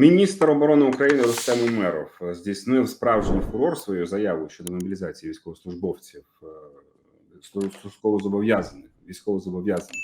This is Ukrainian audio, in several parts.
Міністр оборони України Рустем Умеров здійснив справжній фурор своєю заявою щодо мобілізації військовослужбовців е, військовозобов'язаних військовозобов'язаних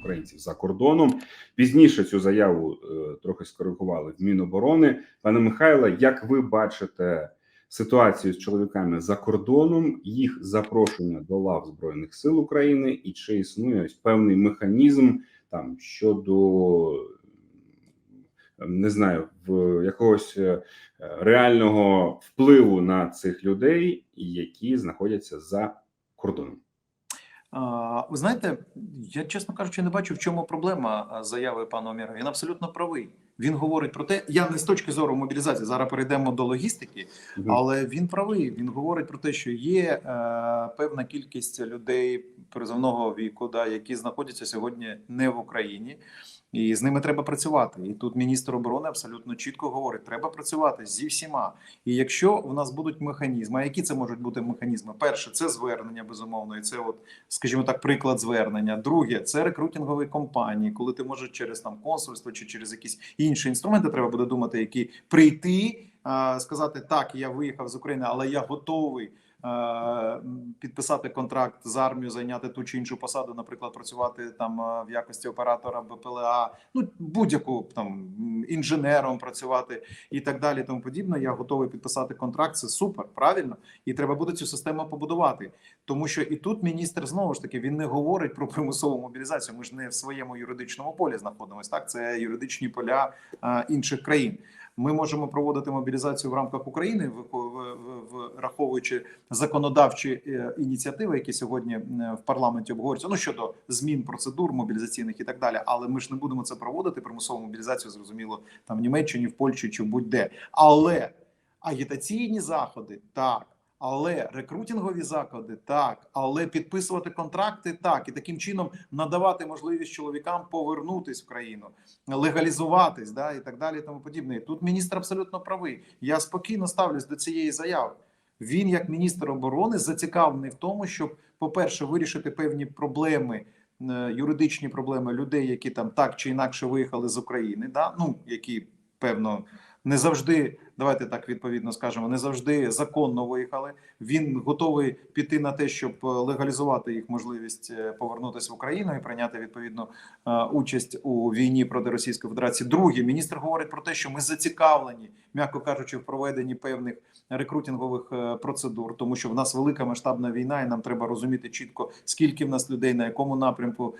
українців за кордоном. Пізніше цю заяву е, трохи скоригували в Міноборони. Пане Михайле, як ви бачите ситуацію з чоловіками за кордоном, їх запрошення до лав збройних сил України, і чи існує ось певний механізм там щодо не знаю, в якогось е, реального впливу на цих людей, які знаходяться за кордоном. Ви знаєте, я чесно кажучи, не бачу, в чому проблема заяви пана Оміра. Він абсолютно правий. Він говорить про те, я не з точки зору мобілізації. Зараз перейдемо до логістики, але він правий. Він говорить про те, що є е, певна кількість людей призовного віку, да, які знаходяться сьогодні не в Україні, і з ними треба працювати. І тут міністр оборони абсолютно чітко говорить: треба працювати зі всіма. І якщо в нас будуть механізми, а які це можуть бути механізми? Перше, це звернення безумовно, і це, от, скажімо так, приклад звернення. Друге, це рекрутингові компанії, коли ти можеш через там консульство чи через якісь інші інструменти, треба буде думати, які прийти, сказати так, я виїхав з України, але я готовий. Е, Підписати контракт з армією, зайняти ту чи іншу посаду, наприклад, працювати там е, в якості оператора БПЛА, ну будь-яку там інженером працювати і так далі. Тому подібне. Я готовий підписати контракт. Це супер, правильно, і треба буде цю систему побудувати. Тому що і тут міністр знову ж таки він не говорить про примусову мобілізацію. Ми ж не в своєму юридичному полі знаходимося. Так, це юридичні поля а, інших країн. Ми можемо проводити мобілізацію в рамках України, враховуючи законодавчі е, ініціативи, які сьогодні е, в парламенті обговорюються. Ну щодо змін процедур мобілізаційних і так далі. Але ми ж не будемо це проводити примусову мобілізацію, зрозуміло, там в Німеччині, в Польщі чи будь-де. Але агітаційні заходи так. Але рекрутингові заклади так, але підписувати контракти так, і таким чином надавати можливість чоловікам повернутись в країну, легалізуватись, да і так далі. і Тому подібне. Тут міністр абсолютно правий. Я спокійно ставлюсь до цієї заяви. Він, як міністр оборони, зацікавлений в тому, щоб, по-перше, вирішити певні проблеми, е, юридичні проблеми людей, які там так чи інакше виїхали з України, да ну які певно не завжди, давайте так відповідно скажемо, не завжди законно виїхали. Він готовий піти на те, щоб е, легалізувати їх можливість е, повернутися в Україну і прийняти відповідно е, участь у війні проти Російської Федерації. Друге, міністр говорить про те, що ми зацікавлені, м'яко кажучи, в проведенні певних рекрутингових процедур, тому що в нас велика масштабна війна, і нам треба розуміти чітко, скільки в нас людей на якому напрямку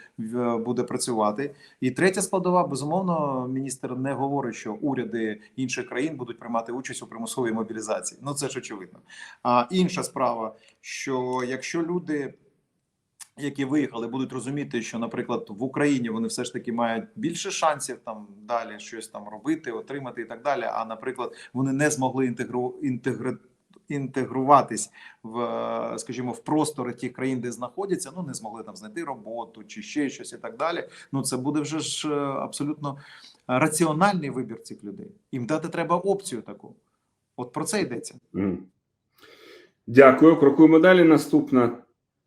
буде працювати. І третя складова, безумовно, міністр не говорить, що уряди інших країн будуть приймати участь у примусовій мобілізації. Ну це ж очевидно. А інша справа, що якщо люди. Які виїхали, будуть розуміти, що, наприклад, в Україні вони все ж таки мають більше шансів там далі щось там робити, отримати і так далі. А наприклад, вони не змогли інтегру інтегри інтегруватись в, скажімо, в простори тих країн, де знаходяться. Ну не змогли там знайти роботу чи ще щось і так далі. Ну це буде вже ж е, абсолютно раціональний вибір цих людей. Їм дати треба опцію таку. От про це йдеться. Дякую. Крокуємо далі. Наступна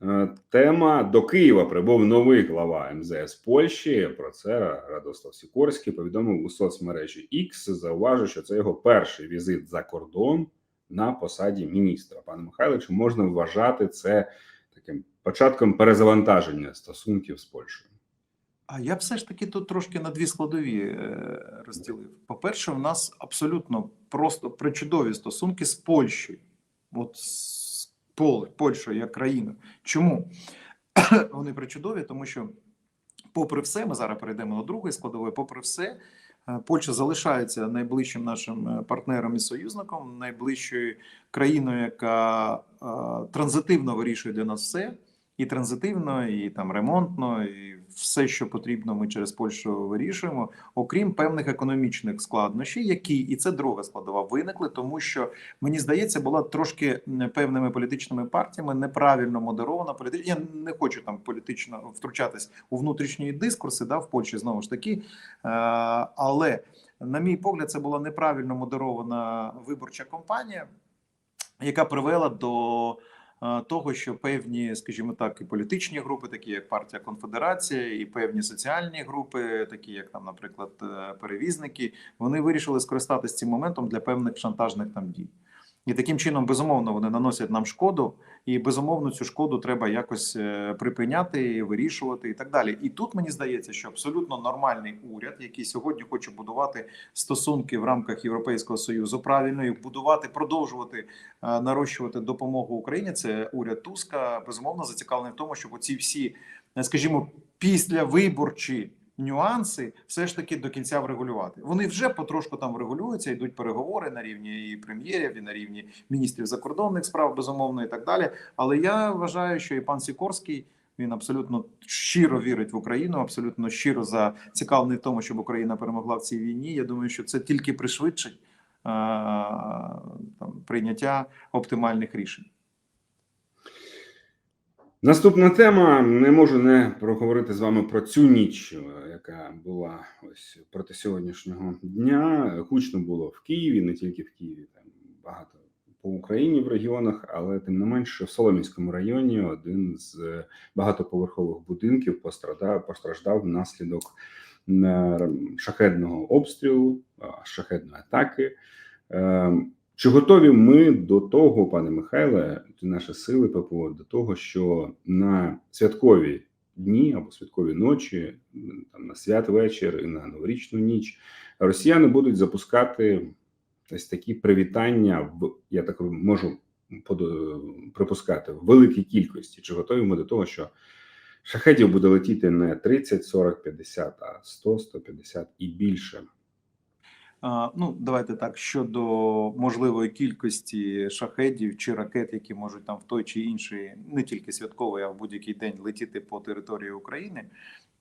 е, тема до Києва прибув новий глава МЗС Польщі. Про це Радослав Сікорський повідомив у соцмережі X. Зауважив, що це його перший візит за кордон на посаді міністра. Пане Михайло, можна вважати це таким початком перезавантаження стосунків з Польщею? А я все ж таки тут трошки на дві складові е, розділив. По-перше, в нас абсолютно просто причудові стосунки з Польщею, от з Пол- Польщею як країною. Чому вони причудові? Тому що, попри все, ми зараз перейдемо до другої складової. Попри все, е, Польща залишається найближчим нашим е, партнером і союзником, найближчою країною, яка транзитивно вирішує для нас все і транзитивно, і там ремонтно, і все, що потрібно, ми через Польщу вирішуємо, окрім певних економічних складнощів, які і це друга складова виникли, тому що мені здається, була трошки певними політичними партіями неправильно модерована політична. Я не хочу там політично втручатись у внутрішні дискурси, да, в Польщі знову ж таки, е, але на мій погляд, це була неправильно модерована виборча кампанія, яка привела до того, що певні, скажімо так, і політичні групи, такі як партія Конфедерація, і певні соціальні групи, такі як там, наприклад, е, перевізники, вони вирішили скористатися цим моментом для певних шантажних там дій. І таким чином, безумовно, вони наносять нам шкоду, і безумовно цю шкоду треба якось е, припиняти, вирішувати і так далі. І тут мені здається, що абсолютно нормальний уряд, який сьогодні хоче будувати стосунки в рамках Європейського союзу, правильно і будувати, продовжувати е, нарощувати допомогу Україні. Це уряд Туска безумовно зацікавлений в тому, щоб оці всі, е, скажімо, післявиборчі нюанси все ж таки до кінця врегулювати. Вони вже потрошку там врегулюються, йдуть переговори на рівні і прем'єрів, і на рівні міністрів закордонних справ, безумовно, і так далі. Але я вважаю, що і пан Сікорський. Він абсолютно щиро вірить в Україну, абсолютно щиро зацікавлений в тому, щоб Україна перемогла в цій війні. Я думаю, що це тільки пришвидшить е, там, прийняття оптимальних рішень. Наступна тема. Не можу не проговорити з вами про цю ніч, е, яка була ось проти сьогоднішнього дня. Гучно було в Києві, не тільки в Києві, там багато по Україні в регіонах, але тим не менше в Соломінському районі один з багатоповерхових будинків пострадав, постраждав внаслідок е, шахедного обстрілу, шахедної атаки. Чи готові ми до того, пане Михайле, наші сили ППО, до того, що на святкові дні або святкові ночі, там на святвечір і на новорічну ніч, росіяни будуть запускати ось такі привітання в я так можу припускати в великій кількості. Чи готові ми до того, що шахедів буде летіти не 30, 40, 50, а 100, 150 і більше? Ну, давайте так. Щодо можливої кількості шахедів чи ракет, які можуть там в той чи інший, не тільки святковий, а в будь-який день летіти по території України.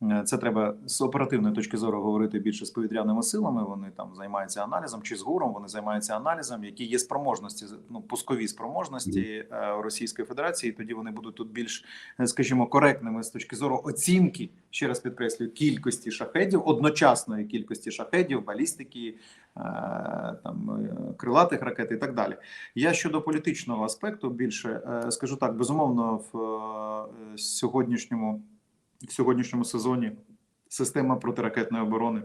Е, Це треба з оперативної точки зору говорити більше з повітряними силами. Вони там займаються аналізом, чи з ГУРом вони займаються аналізом, які є спроможності, ну пускові спроможності е, Російської Федерації. Тоді вони будуть тут більш, е, скажімо, коректними з точки зору оцінки, ще раз підкреслюю, кількості шахедів, одночасної кількості шахедів, балістики, там крилатих ракет і так далі. Я щодо політичного аспекту більше скажу так: безумовно, в сьогоднішньому в сьогоднішньому сезоні система протиракетної оборони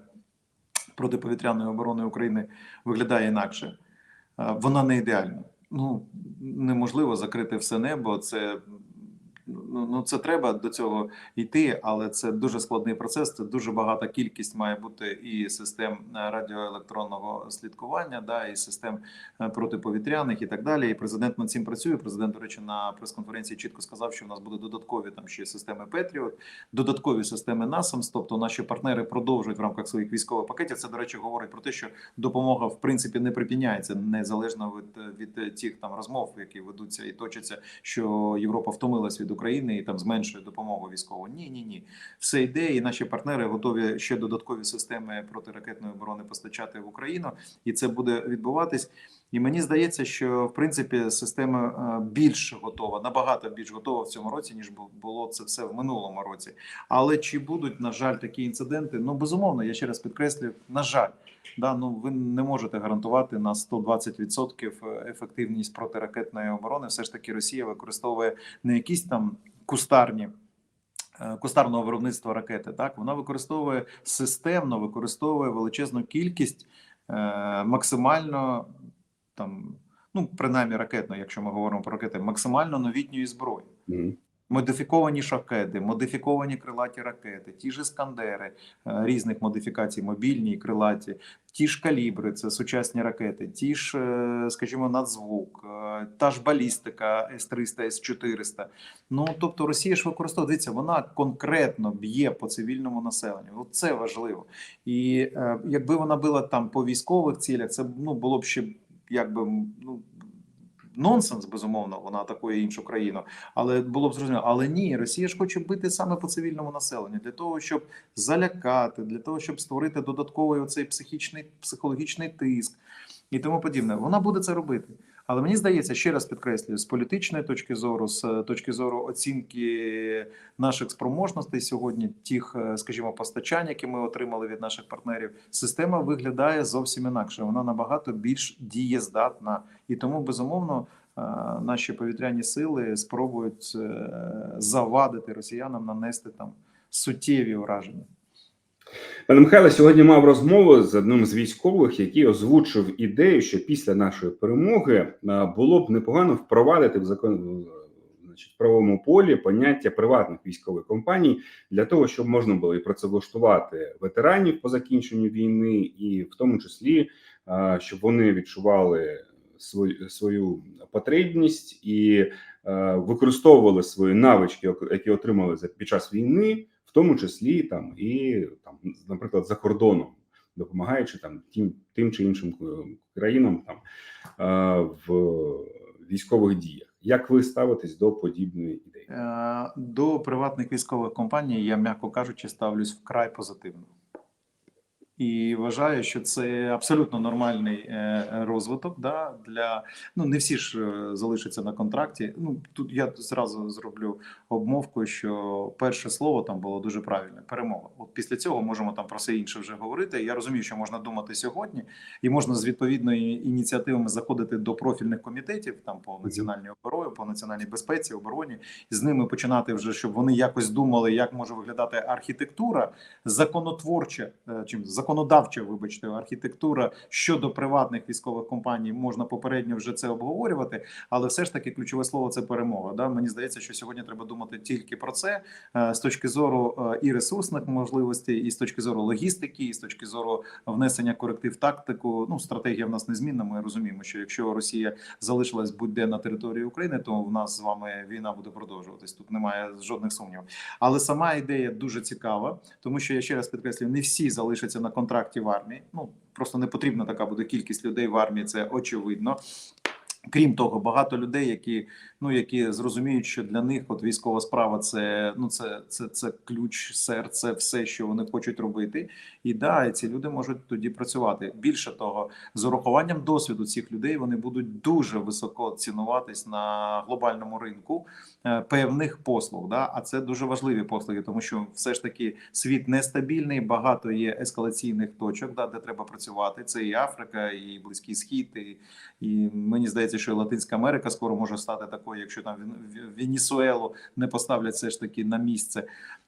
протиповітряної оборони України виглядає інакше. Е, Вона не ідеальна. Ну неможливо закрити все небо. Це ну, ну це треба до цього йти, але це дуже складний процес. Це дуже багата кількість має бути і систем е, радіоелектронного слідкування, да і систем е, протиповітряних і так далі. І президент над цим працює. Президент, до речі, на прес-конференції чітко сказав, що в нас буде додаткові там ще системи Петріот, додаткові системи НАСАМС. Тобто наші партнери продовжують в рамках своїх військових пакетів. Це до речі говорить про те, що допомога в принципі не припиняється незалежно від, від тих там розмов, які ведуться і точаться, що Європа втомилась від України і там зменшує допомогу військову. Ні, ні, ні, все йде, і наші партнери готові ще додаткові системи протиракетної оборони постачати в Україну, і це буде відбуватись. І мені здається, що в принципі система е, більш готова, набагато більш готова в цьому році, ніж було це все в минулому році. Але чи будуть на жаль такі інциденти? Ну безумовно, я ще раз підкреслюю, на жаль. Да, ну ви не можете гарантувати на 120% ефективність протиракетної оборони. Все ж таки, Росія використовує не якісь там кустарні. е, Кустарного виробництва ракети, так вона використовує системно, використовує величезну кількість е, максимально там, ну принаймні ракетно, якщо ми говоримо про ракети, максимально новітньої зброї. Мгм. Модифіковані шахеди, модифіковані крилаті ракети, ті ж іскандери е, різних модифікацій, мобільні і крилаті, ті ж калібри, це сучасні ракети, ті ж, е, скажімо, надзвук, е, та ж балістика С-300, С-400. Ну тобто Росія ж використовує, дивіться, вона конкретно б'є по цивільному населенню. Це важливо. І якби вона била там по військових цілях, це ну було б ще якби ну. Нонсенс, безумовно, вона атакує іншу країну, але було б зрозуміло. Але ні, Росія ж хоче бити саме по цивільному населенню для того, щоб залякати, для того, щоб створити додатковий оцей психічний психологічний тиск і тому подібне. Вона буде це робити. Але мені здається, ще раз підкреслюю, з політичної точки зору, з е, точки зору оцінки наших спроможностей сьогодні, тих, е, скажімо, постачань, які ми отримали від наших партнерів, система виглядає зовсім інакше. Вона набагато більш дієздатна, і тому безумовно наші повітряні сили спробують е, завадити росіянам нанести там суттєві ураження. Пане Михайло, сьогодні мав розмову з одним з військових, який озвучив ідею, що після нашої перемоги було б непогано впровадити в закон значить, в правовому полі поняття приватних військових компаній для того, щоб можна було і працевлаштувати ветеранів по закінченню війни, і в тому числі щоб вони відчували свою свою потребність і використовували свої навички, які отримали під час війни, тому числі там і там, наприклад, за кордоном, допомагаючи там тим, тим чи іншим е, країнам там е, в військових діях. Як ви ставитесь до подібної ідеї? Е, До приватних військових компаній я, м'яко кажучи, ставлюсь вкрай позитивно. І вважаю, що це абсолютно нормальний е, розвиток. Да, для ну не всі ж е, залишаться на контракті. Ну тут я зразу зроблю обмовку, що перше слово там було дуже правильне перемога. От після цього можемо там про все інше вже говорити. Я розумію, що можна думати сьогодні, і можна з відповідною ініціативами заходити до профільних комітетів там по національній обороні, по національній безпеці, обороні, і з ними починати вже, щоб вони якось думали, як може виглядати архітектура законотворча е, чим законодавча, вибачте, архітектура щодо приватних військових компаній. Можна попередньо вже це обговорювати, але все ж таки ключове слово це перемога. Да, мені здається, що сьогодні треба думати тільки про це е, з точки зору е, і ресурсних можливостей, і з точки зору логістики, і з точки зору внесення коректив тактику. Ну, стратегія в нас незмінна. Ми розуміємо, що якщо Росія залишилась будь-де на території України, то в нас з вами війна буде продовжуватись. Тут немає жодних сумнівів. Але сама ідея дуже цікава, тому що я ще раз підкреслюю, не всі залишаться на контракті в армії. Ну просто не потрібна така буде кількість людей в армії. Це очевидно. Крім того, багато людей, які ну які зрозуміють, що для них от військова справа це ну це це, це ключ, серце, все, що вони хочуть робити. І да, і ці люди можуть тоді працювати. Більше того, з урахуванням досвіду цих людей вони будуть дуже високо цінуватись на глобальному ринку е, певних послуг. Да, а це дуже важливі послуги, тому що все ж таки світ нестабільний, багато є ескалаційних точок, да, де треба працювати. Це і Африка, і Близький Схід, і, і мені здається, що і Латинська Америка скоро може стати такою, якщо там Вен- Венесуелу не поставлять все ж таки на місце,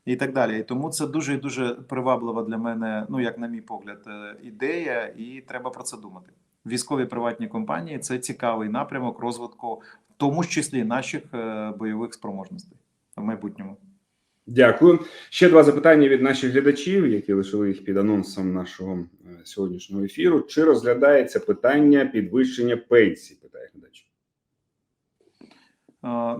і так далі. І тому це дуже і дуже приваблива для мене, ну як на мій погляд, е, ідея, і треба про це думати. Військові приватні компанії це цікавий напрямок розвитку, в тому числі наших е, бойових спроможностей в майбутньому. Дякую. Ще два запитання від наших глядачів, які лишили їх під анонсом нашого е, сьогоднішнього ефіру. Чи розглядається питання підвищення пенсій? Питає глядач.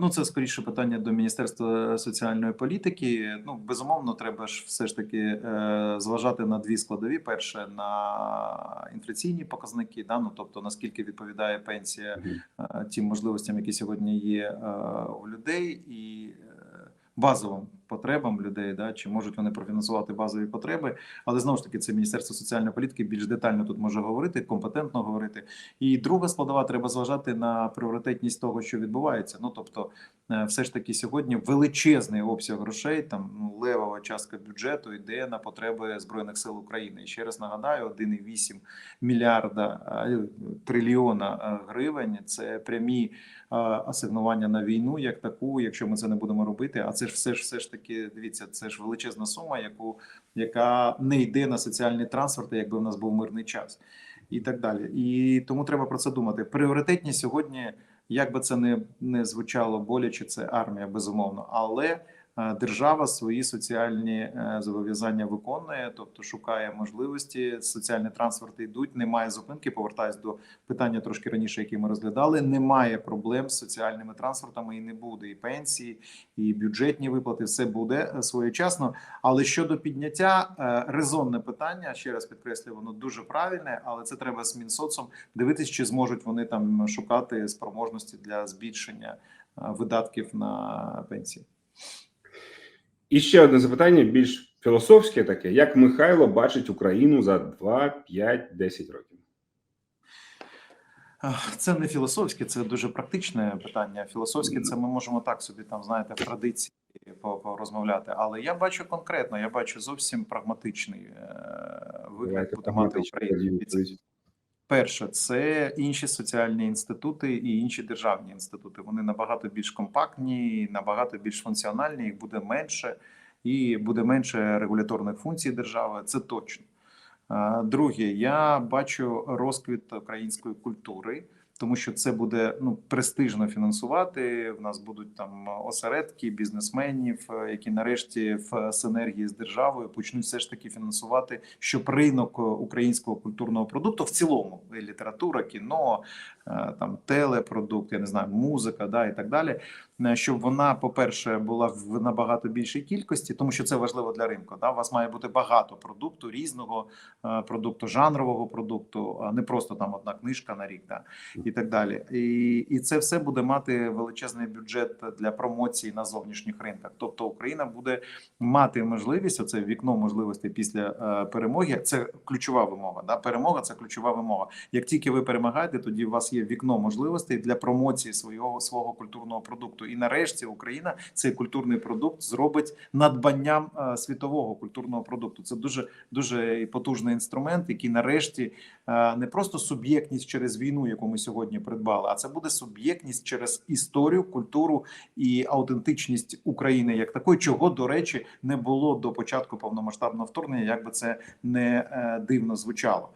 Ну, це скоріше питання до Міністерства соціальної політики. Ну, безумовно, треба ж все ж таки е, зважати на дві складові: перше на інфляційні показники, да, ну тобто наскільки відповідає пенсія е, тим можливостям, які сьогодні є у людей, і базовим потребам людей, да, чи можуть вони профінансувати базові потреби. Але знову ж таки, це Міністерство соціальної політики більш детально тут може говорити, компетентно говорити. І друга складова треба зважати на пріоритетність того, що відбувається. Ну тобто, е, все ж таки, сьогодні величезний обсяг грошей, там ну, левова частка бюджету йде на потреби збройних сил України. І ще раз нагадаю, 1,8 мільярда е, трильйона е, гривень це прямі е, асигнування на війну як таку, якщо ми це не будемо робити. А це ж все ж все ж таки дивіться, це ж величезна сума, яку яка не йде на соціальні трансферти, якби в нас був мирний час, і так далі. І тому треба про це думати. Пріоритетні сьогодні, як би це не, не звучало боляче, це армія, безумовно, але держава свої соціальні е, зобов'язання виконує, тобто шукає можливості. Соціальні трансферти йдуть, немає зупинки. Повертаюсь до питання трошки раніше, які ми розглядали. Немає проблем з соціальними трансфертами і не буде і пенсії, і бюджетні виплати. Все буде е, своєчасно. Але щодо підняття е, резонне питання, ще раз підкреслюю, воно дуже правильне, але це треба з Мінсоцом дивитись, чи зможуть вони там шукати спроможності для збільшення е, видатків на пенсії. І ще одне запитання, більш філософське таке: як Михайло бачить Україну за 2, 5, 10 років? Це не філософське, це дуже практичне питання. Філософське це ми можемо так собі там, знаєте, в традиції порозмовляти. Але я бачу конкретно, я бачу зовсім прагматичний е, вигляд буде мати відповідь. Перше, це інші соціальні інститути і інші державні інститути. Вони набагато більш компактні, набагато більш функціональні, їх буде менше, і буде менше регуляторних функцій держави. Це точно. Е, Друге, я бачу розквіт української культури, тому що це буде ну престижно фінансувати. В нас будуть там осередки бізнесменів, е, які нарешті в синергії з державою почнуть все ж таки фінансувати, щоб ринок е, українського культурного продукту в цілому і література, кіно, е, там телепродукт, я не знаю, музика, да і так далі. е, Щоб вона, по-перше, була в набагато більшій кількості, тому що це важливо для ринку. Да? У вас має бути багато продукту, різного е, продукту, жанрового продукту, а не просто там одна книжка на рік, да? і так далі. І, і це все буде мати величезний бюджет для промоції на зовнішніх ринках. Тобто Україна буде мати можливість, оце вікно можливостей після е, перемоги. Це ключова вимога. Да? Перемога це ключова вимога. Як тільки ви перемагаєте, тоді у вас є вікно можливостей для промоції свого свого культурного продукту. І нарешті Україна цей культурний продукт зробить надбанням е, світового культурного продукту. Це дуже дуже потужний інструмент, який нарешті е, не просто суб'єктність через війну, яку ми сьогодні придбали, а це буде суб'єктність через історію, культуру і аутентичність України як такої, чого до речі не було до початку повномасштабного вторгнення, як би це не е, дивно звучало.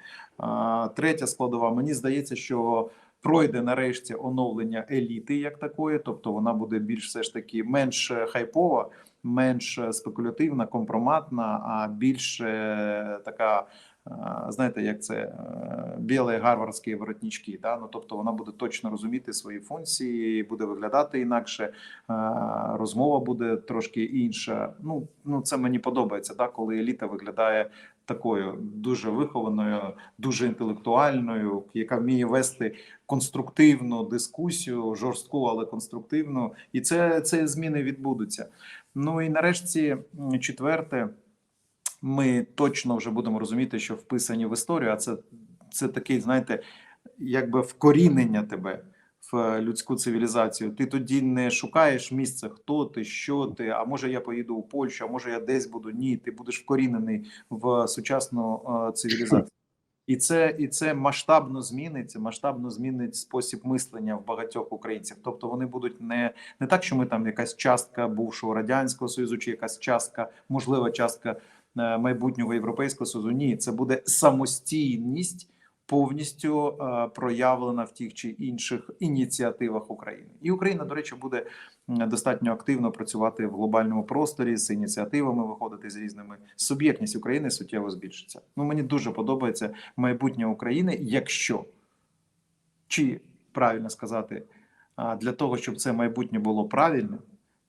Третя складова. Мені здається, що пройде нарешті оновлення еліти як такої, тобто вона буде більш все ж таки менш е, хайпова, менш е, спекулятивна, компроматна, а більш е, така. Знаєте, як це білі гарвардські воротнички, да? ну тобто вона буде точно розуміти свої функції, буде виглядати інакше, розмова буде трошки інша. Ну, ну це мені подобається, да? коли еліта виглядає такою дуже вихованою, дуже інтелектуальною, яка вміє вести конструктивну дискусію, жорстку, але конструктивну, і це, це зміни відбудуться. Ну і нарешті, четверте, ми точно вже будемо розуміти, що вписані в історію, а це, це такий, знаєте, якби вкорінення тебе в людську цивілізацію. Ти тоді не шукаєш місце, хто ти, що ти, а може я поїду у Польщу, а може я десь буду. Ні, ти будеш вкорінений в сучасну е, цивілізацію. І це і це масштабно зміниться, масштабно змінить спосіб мислення в багатьох українців. Тобто вони будуть не, не так, що ми там якась частка бувшого радянського союзу, чи якась частка, можлива частка е, майбутнього європейського союзу. Ні, це буде самостійність повністю е, проявлена в тих чи інших ініціативах України. І Україна, до речі, буде достатньо активно працювати в глобальному просторі з ініціативами, виходити з різними суб'єктність України суттєво збільшиться. Ну мені дуже подобається майбутнє України, якщо чи правильно сказати, для того, щоб це майбутнє було правильним,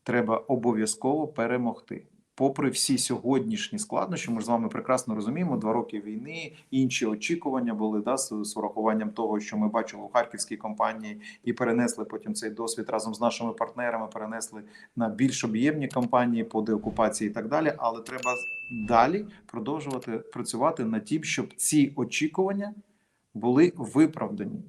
треба обов'язково перемогти. Попри всі сьогоднішні складнощі, ми ж з вами прекрасно розуміємо, два роки війни, інші очікування були да, з, урахуванням того, що ми бачили у харківській компанії, і перенесли потім цей досвід разом з нашими партнерами, перенесли на більш об'ємні кампанії по деокупації і так далі. Але треба далі продовжувати працювати над тим, щоб ці очікування були виправдані.